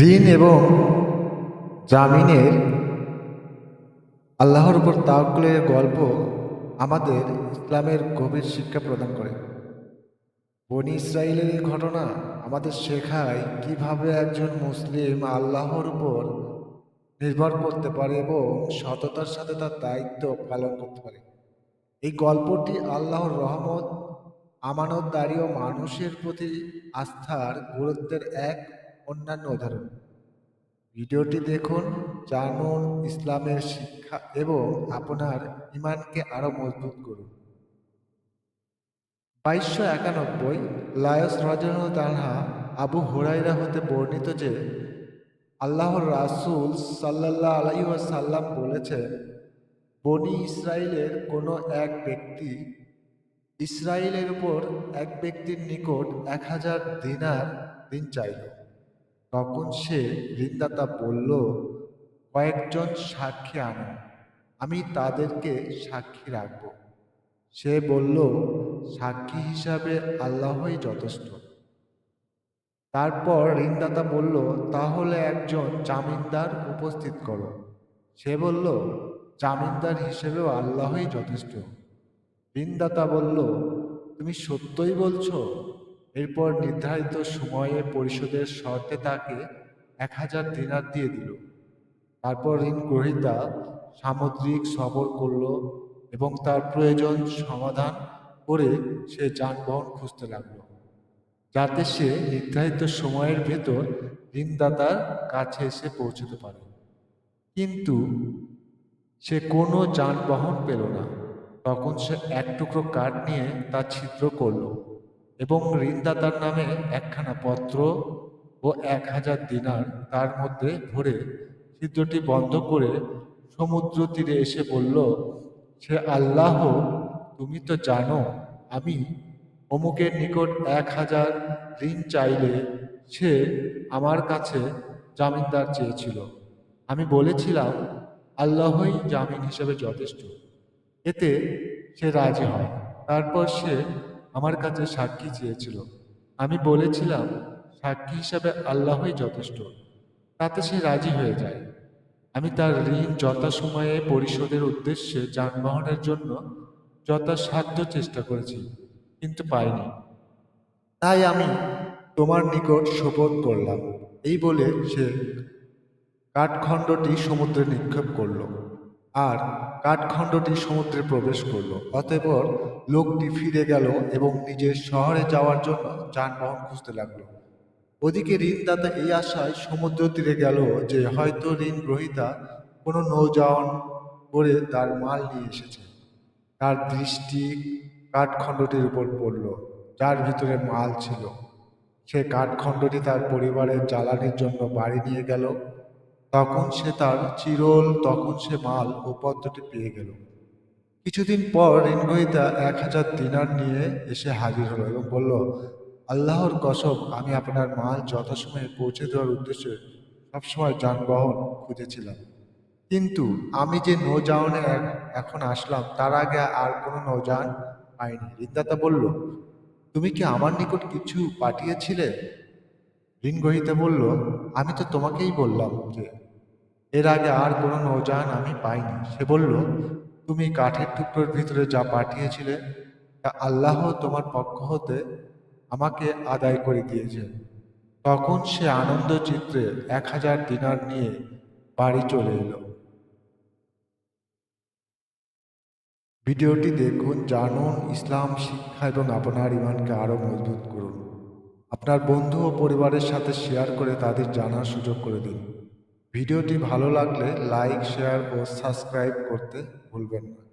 ঋণ এবং জামিনের আল্লাহর উপর তাওয়াক্কুলের গল্প আমাদের ইসলামের গভীর শিক্ষা প্রদান করে। বনি ইসরায়েলের এই ঘটনা আমাদের শেখায় কীভাবে একজন মুসলিম আল্লাহর উপর নির্ভর করতে পারে এবং সততার সাথে তার দায়িত্ব পালন করতে পারে। এই গল্পটি আল্লাহর রহমত, আমানতদারী ও মানুষের প্রতি আস্থার গুরুত্বের এক অন্যান্য উদাহরণ। ভিডিওটি দেখুন, জানুন ইসলামের শিক্ষা এবং আপনার ইমানকে আরও মজবুত করুন। বাইশশো একানব্বই, লায়স রাজন তানহা আবু হুরাইরা হতে বর্ণিত যে, আল্লাহর রাসূল সাল্লাল্লাহ আলাইহি সাল্লাম বলেছেন, বনি ইসরায়েলের কোনো এক ব্যক্তি ইসরায়েলের উপর এক ব্যক্তির নিকট এক হাজার দিনার দিন চাইল। তখন সে ঋণদাতা বলল, কয়েকজন সাক্ষী আনো, আমি তাদেরকে সাক্ষী রাখব। সে বলল, সাক্ষী হিসাবে আল্লাহই যথেষ্ট। তারপর ঋণদাতা বলল, তাহলে একজন জামিনদার উপস্থিত করো। সে বলল, জামিনদার হিসেবেও আল্লাহই যথেষ্ট। ঋণদাতা বলল, তুমি সত্যই বলছো? এরপর নির্ধারিত সময়ে পরিশোধের শর্তে তাকে এক হাজার দিনার দিয়ে দিল। তারপর ঋণ গ্রহীতা সামুদ্রিক সফর করল এবং তার প্রয়োজন সমাধান করে সে যানবাহন খুঁজতে লাগল, যাতে সে নির্ধারিত সময়ের ভেতর ঋণদাতার কাছে এসে পৌঁছতে পারে। কিন্তু সে কোনো যানবাহন পেল না। তখন সে এক টুকরো কাঠ নিয়ে তা ছিদ্র করল। এবং ঋণদাতার নামে একখানা পত্র ও এক হাজার দিনার তার মধ্যে ভরে ছিদ্রটি বন্ধ করে সমুদ্র তীরে এসে বলল, সে আল্লাহ, তুমি তো জানো, আমি অমুকের নিকট এক হাজার ঋণ চাইলে সে আমার কাছে জামিনদার চেয়েছিল। আমি বলেছিলাম, আল্লাহই জামিন হিসেবে যথেষ্ট। এতে সে রাজি হয়। তারপর সে আমার কাছে সাক্ষী চেয়েছিল। আমি বলেছিলাম, সাক্ষী হিসাবে আল্লাহই যথেষ্ট। তাতে সে রাজি হয়ে যায়। আমি তার ঋণ যথাসময়ে পরিশোধের উদ্দেশ্যে যানবাহনের জন্য যথাসাধ্য চেষ্টা করেছি, কিন্তু পাইনি। তাই আমি তোমার নিকট শপথ করলাম। এই বলে সে কাঠখণ্ডটি সমুদ্রে নিক্ষেপ করল। আর কাঠখণ্ডটি সমুদ্রে প্রবেশ করল। অতঃপর লোকটি ফিরে গেল এবং নিজের শহরে যাওয়ার জন্য যানবাহন খুঁজতে লাগল। ওদিকে ঋণদাতা এই আশায় সমুদ্র তীরে গেল যে হয়তো ঋণ গ্রহীতা কোনো নৌযান করে তার মাল নিয়ে এসেছে। তার দৃষ্টি কাঠখণ্ডটির উপর পড়ল, যার ভিতরে মাল ছিল। সে কাঠখণ্ডটি তার পরিবারের জ্বালানির জন্য বাড়ি নিয়ে গেল। তখন সে তার চিরল, তখন সে মাল ও পদ্মটি পেয়ে গেল। কিছুদিন পর ঋণগ্রহীতা এক হাজার দিনার নিয়ে এসে হাজির হলো এবং বলল, আল্লাহর কসম, আমি আপনার মাল যথাসময়ে পৌঁছে দেওয়ার উদ্দেশ্যে সবসময় যানবাহন খুঁজেছিলাম। কিন্তু আমি যে নৌযানে এখন আসলাম, তার আগে আর কোনো নৌযান পাইনি। ঋণদাতা বলল, তুমি কি আমার নিকট কিছু পাঠিয়েছিলে? ঋণগ্রহীতা বলল, আমি তো তোমাকেই বললাম যে এর আগে আর কোনো নৌযান আমি পাইনি। সে বলল, তুমি কাঠের টুকরোর ভিতরে যা পাঠিয়েছিলে, তা আল্লাহ তোমার পক্ষ হতে আমাকে আদায় করে দিয়েছে। তখন সে আনন্দ চিত্রে এক হাজার দিনার নিয়ে বাড়ি চলে এলো। ভিডিওটি দেখুন, জানুন, ইসলাম, শিক্ষা এবং আপনার ইমানকে আরও মজবুত করুন। আপনার বন্ধু ও পরিবারের সাথে শেয়ার করে তাদের জানার সুযোগ করে দিন। ভিডিওটি ভালো লাগলে লাইক শেয়ার ও সাবস্ক্রাইব করতে ভুলবেন না।